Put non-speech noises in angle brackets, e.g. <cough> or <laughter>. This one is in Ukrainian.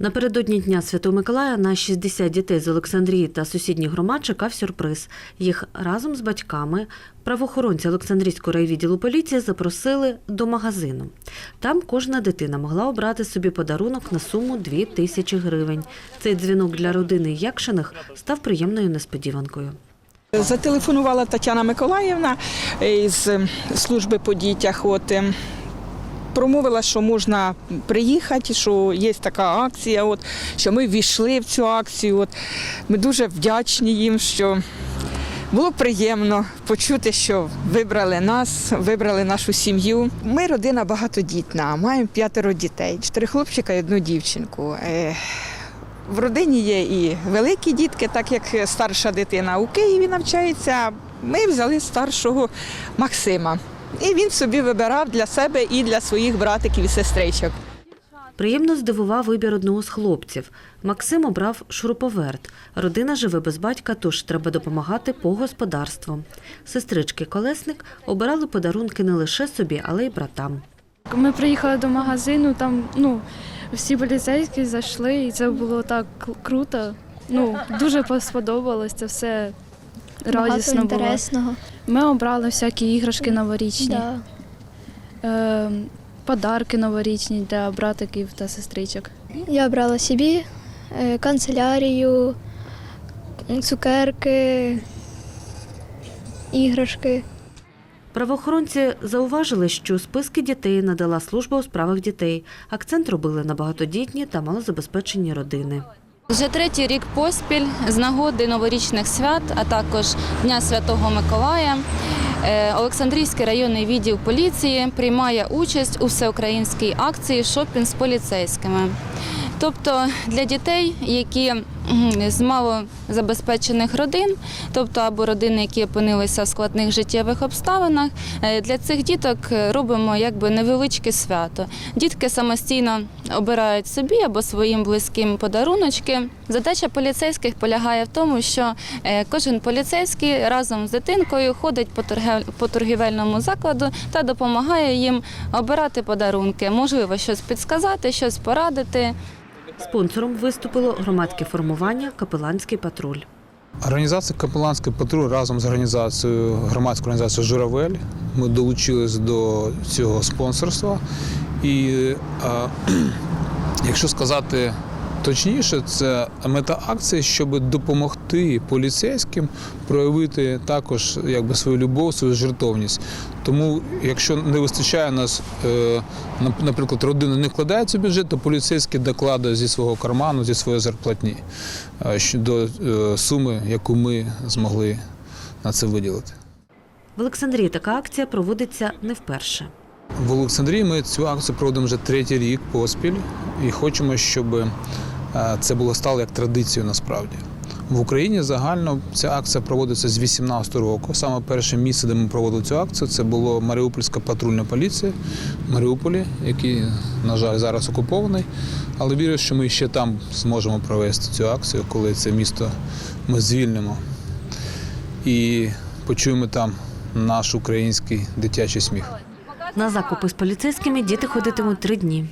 Напередодні Дня Святого Миколая на 60 дітей з Олександрії та сусідніх громад чекав сюрприз. Їх разом з батьками правоохоронці Олександрійського райвідділу поліції запросили до магазину. Там кожна дитина могла обрати собі подарунок на суму 2 тисячі гривень. Цей дзвінок для родини Якшиних став приємною несподіванкою. Зателефонувала Тетяна Миколаївна із служби по дітях. От ем, промовила, що можна приїхати, що є така акція. От що ми ввійшли в цю акцію. От ми дуже вдячні їм, що було приємно почути, що вибрали нас, вибрали нашу сім'ю. Ми родина багатодітна, маємо п'ятеро дітей, чотири хлопчика і одну дівчинку. Е, в родині є і великі дітки, так як старша дитина у Києві навчається. Ми взяли старшого Максима. І він собі вибирав для себе і для своїх братиків і сестричок. Приємно здивував вибір одного з хлопців. Максим обрав шуруповерт. Родина живе без батька, тож треба допомагати по господарству. Сестрички Колесник обирали подарунки не лише собі, але й братам. Ми приїхали до магазину, там ну, всі поліцейські зайшли, і це було так круто. Ну, дуже сподобалось, це все радісно було. інтересного. Ми обрали всякі іграшки новорічні, Да. е, подарки новорічні для братиків та сестричок. Я брала собі е, канцелярію, цукерки, іграшки. Правоохоронці зауважили, що списки дітей надала служба у справах дітей. Акцент робили на багатодітні та малозабезпечені родини. Вже третій рік поспіль з нагоди новорічних свят, а також Дня Святого Миколая. е, Олександрійський районний відділ поліції приймає участь у всеукраїнській акції Шопінг з поліцейськими. Тобто для дітей, які з малозабезпечених родин, тобто або родини, які опинилися в складних життєвих обставинах, е, для цих діток е, робимо якби невеличке свято. Дітки самостійно обирають собі або своїм близьким подаруночки. Задача поліцейських полягає в тому, що е, кожен поліцейський разом з дитинкою ходить по торгівельному закладу та допомагає їм обирати подарунки. Можливо, щось підсказати, щось порадити. Спонсором виступило громадське формування Капеланський патруль. Організація Капеланський патруль разом з організацією громадською організацією Журавель. Ми долучились до цього спонсорства. І <clears throat> якщо сказати точніше, це мета акції, щоб допомогти поліцейським проявити також якби, свою любов, свою жертовність. Тому, якщо не вистачає нас, е, наприклад, родина не вкладається в бюджет, то поліцейський докладає зі свого карману, зі своєї зарплатні е, щодо е, суми, яку ми змогли на це виділити. В Олександрії така акція проводиться не вперше. В Олександрії ми цю акцію проводимо вже третій рік поспіль і хочемо, щоб е, це було стало як традицією насправді. В Україні загально ця акція проводиться з 18 року. Саме перше місце, де ми проводили цю акцію, це було Маріупольська патрульна поліція в Маріуполі, який, на жаль, зараз окупований. Але вірю, що ми ще там зможемо провести цю акцію, коли це місто ми звільнимо. І почуємо там наш український дитячий сміх. На закупи з поліцейськими діти ходитимуть три дні.